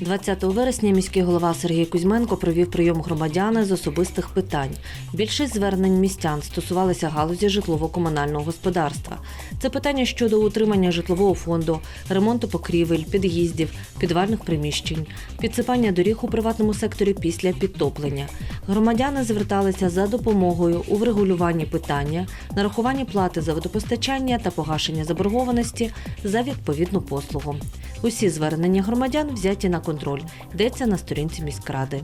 20 вересня міський голова Сергій Кузьменко провів прийом громадян з особистих питань. Більшість звернень містян стосувалися галузі житлово-комунального господарства. Це питання щодо утримання житлового фонду, ремонту покрівель, під'їздів, підвальних приміщень, підсипання доріг у приватному секторі після підтоплення. Громадяни зверталися за допомогою у врегулюванні питання, нарахуванні плати за водопостачання та погашення заборгованості за відповідну послугу. Усі звернення громадян взяті на контроль. Йдеться на сторінці міськради.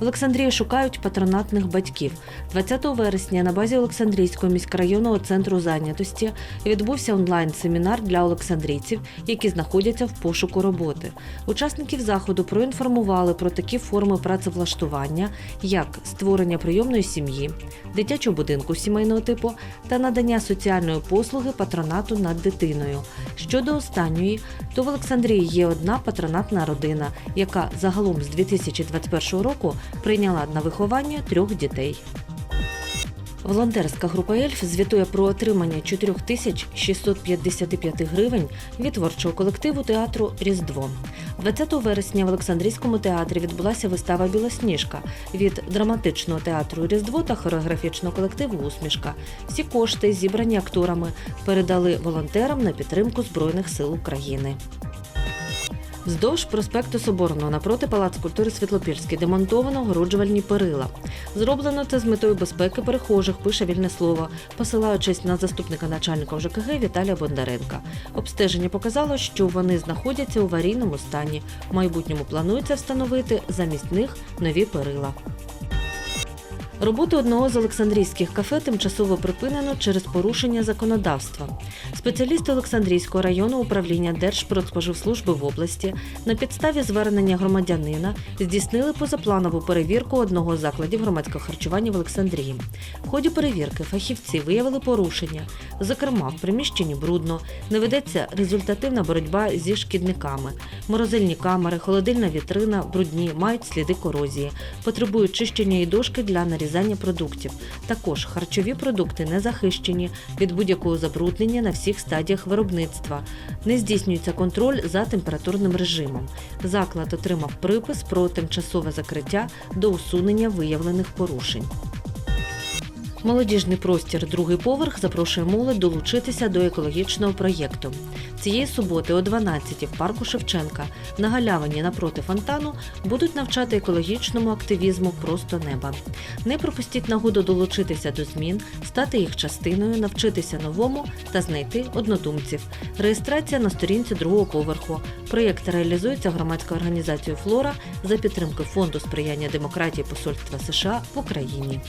В Олександрії шукають патронатних батьків. 20 вересня на базі Олександрійського міськрайонного центру зайнятості відбувся онлайн-семінар для олександрійців, які знаходяться в пошуку роботи. Учасників заходу проінформували про такі форми працевлаштування, як створення прийомної сім'ї, дитячого будинку сімейного типу та надання соціальної послуги патронату над дитиною. Щодо останньої, то в Олександрії є одна патронатна родина, яка загалом з 2021 року прийняла на виховання трьох дітей. Волонтерська група Ельф звітує про отримання 4655 гривень від творчого колективу театру Різдво. 20 вересня в Олександрійському театрі відбулася вистава Білосніжка від драматичного театру Різдво та хореографічного колективу Усмішка. Всі кошти, зібрані акторами, передали волонтерам на підтримку Збройних сил України. Вздовж проспекту Соборного напроти Палац культури Світлопільський демонтовано огороджувальні перила. Зроблено це з метою безпеки перехожих, пише вільне слово, посилаючись на заступника начальника ЖКГ Віталія Бондаренка. Обстеження показало, що вони знаходяться у аварійному стані. В майбутньому планується встановити замість них нові перила. Роботу одного з олександрійських кафе тимчасово припинено через порушення законодавства. Спеціалісти Олександрійського району управління Держпродспоживслужби в області на підставі звернення громадянина здійснили позапланову перевірку одного з закладів громадського харчування в Олександрії. В ході перевірки фахівці виявили порушення. Зокрема, в приміщенні брудно, не ведеться результативна боротьба зі шкідниками. Морозильні камери, холодильна вітрина брудні, мають сліди корозії, потребують чищення і дошки для нарізання продуктів. Також харчові продукти не захищені від будь-якого забруднення на всіх стадіях виробництва. Не здійснюється контроль за температурним режимом. Заклад отримав припис про тимчасове закриття до усунення виявлених порушень. Молодіжний простір Другий поверх запрошує молодь долучитися до екологічного проєкту. Цієї суботи о 12-ті в парку Шевченка на галявині напроти фонтану будуть навчати екологічному активізму просто неба. Не пропустіть нагоду долучитися до змін, стати їх частиною, навчитися новому та знайти однодумців. Реєстрація на сторінці другого поверху. Проєкт реалізується громадською організацією Флора за підтримки фонду сприяння демократії Посольства США в Україні.